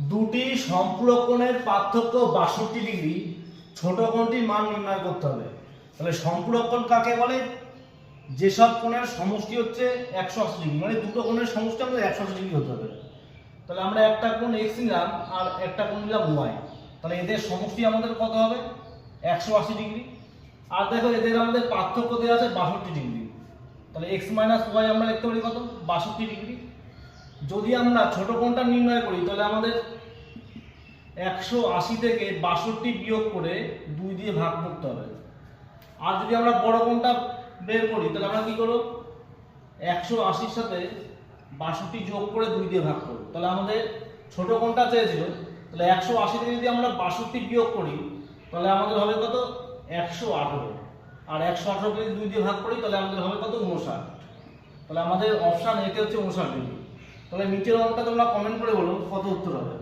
দুটি সম্পূরক কোণের পার্থক্য বাষট্টি ডিগ্রি, ছোট কোণটির মান নির্ণয় করতে হবে। তাহলে সম্পূরক কোণ কাকে বলে? যেসব কোণের সমষ্টি হচ্ছে একশো আশি ডিগ্রি মানে দুটো কোণের সমষ্টি আমাদের একশো আশি ডিগ্রি হতে হবে। তাহলে আমরা একটা কোণ এক্স নিলাম আর একটা কোণ নিলাম ওয়াই তাহলে এদের সমষ্টি আমাদের কত হবে? একশো আশি ডিগ্রি। আর দেখো এদের আমাদের পার্থক্য দেওয়া আছে বাষট্টি ডিগ্রি। তাহলে এক্স মাইনাস ওয়াই আমরা লিখতে পারি কত? বাষট্টি ডিগ্রি। যদি আমরা ছোট কোণটা নির্ণয় করি, তাহলে আমাদের একশো আশি থেকে বাষট্টি বিয়োগ করে দুই দিয়ে ভাগ করতে হবে। আর যদি আমরা বড় কোণটা বের করি, তাহলে আমরা কি করব? একশো আশির সাথে বাষট্টি যোগ করে দুই দিয়ে ভাগ করব। তাহলে আমাদের ছোট কোণটা চেয়েছিল, তাহলে একশো আশিতে যদি আমরা বাষট্টি বিয়োগ করি, তাহলে আমাদের হবে কত? একশো আঠেরো। আর একশো আঠেরো যদি দুই দিয়ে ভাগ করি, তাহলে আমাদের হবে কত? উনষাট তাহলে আমাদের অপশান এতে হচ্ছে উনষাট ডিগ্রি। তাহলে নিচের অঙ্কটা তোমরা কমেন্ট করে বলো কত উত্তর হবে।